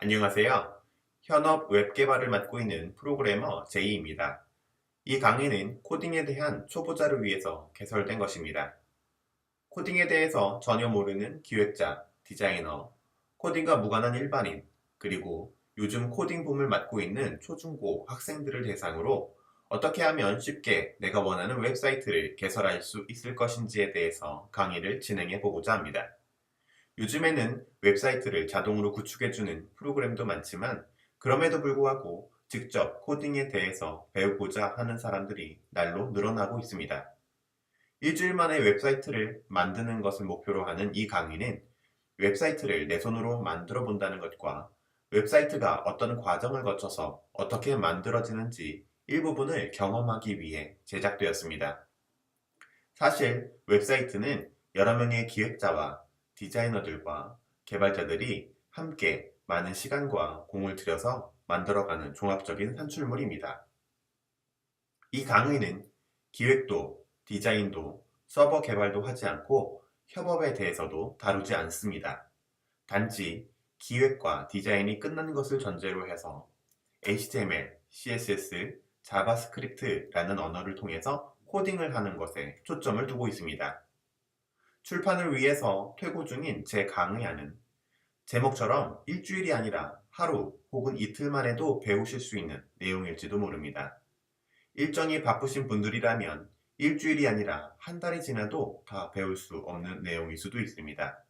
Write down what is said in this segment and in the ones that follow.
안녕하세요. 현업 웹 개발을 맡고 있는 프로그래머 제이입니다. 이 강의는 코딩에 대한 초보자를 위해서 개설된 것입니다. 코딩에 대해서 전혀 모르는 기획자, 디자이너, 코딩과 무관한 일반인, 그리고 요즘 코딩 붐을 맡고 있는 초중고 학생들을 대상으로 어떻게 하면 쉽게 내가 원하는 웹사이트를 개설할 수 있을 것인지에 대해서 강의를 진행해 보고자 합니다. 요즘에는 웹사이트를 자동으로 구축해주는 프로그램도 많지만 그럼에도 불구하고 직접 코딩에 대해서 배우고자 하는 사람들이 날로 늘어나고 있습니다. 일주일 만에 웹사이트를 만드는 것을 목표로 하는 이 강의는 웹사이트를 내 손으로 만들어 본다는 것과 웹사이트가 어떤 과정을 거쳐서 어떻게 만들어지는지 일부분을 경험하기 위해 제작되었습니다. 사실 웹사이트는 여러 명의 기획자와 디자이너들과 개발자들이 함께 많은 시간과 공을 들여서 만들어가는 종합적인 산출물입니다. 이 강의는 기획도, 디자인도, 서버 개발도 하지 않고 협업에 대해서도 다루지 않습니다. 단지 기획과 디자인이 끝난 것을 전제로 해서 HTML, CSS, 자바스크립트라는 언어를 통해서 코딩을 하는 것에 초점을 두고 있습니다. 출판을 위해서 퇴고 중인 제 강의안은 제목처럼 일주일이 아니라 하루 혹은 이틀만 해도 배우실 수 있는 내용일지도 모릅니다. 일정이 바쁘신 분들이라면 일주일이 아니라 한 달이 지나도 다 배울 수 없는 내용일 수도 있습니다.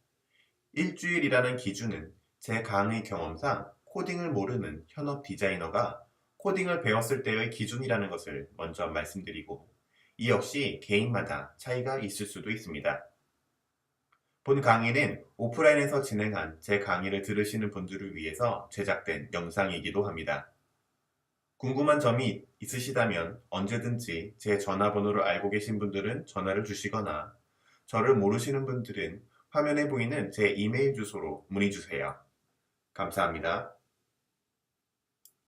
일주일이라는 기준은 제 강의 경험상 코딩을 모르는 현업 디자이너가 코딩을 배웠을 때의 기준이라는 것을 먼저 말씀드리고 이 역시 개인마다 차이가 있을 수도 있습니다. 본 강의는 오프라인에서 진행한 제 강의를 들으시는 분들을 위해서 제작된 영상이기도 합니다. 궁금한 점이 있으시다면 언제든지 제 전화번호를 알고 계신 분들은 전화를 주시거나 저를 모르시는 분들은 화면에 보이는 제 이메일 주소로 문의 주세요. 감사합니다.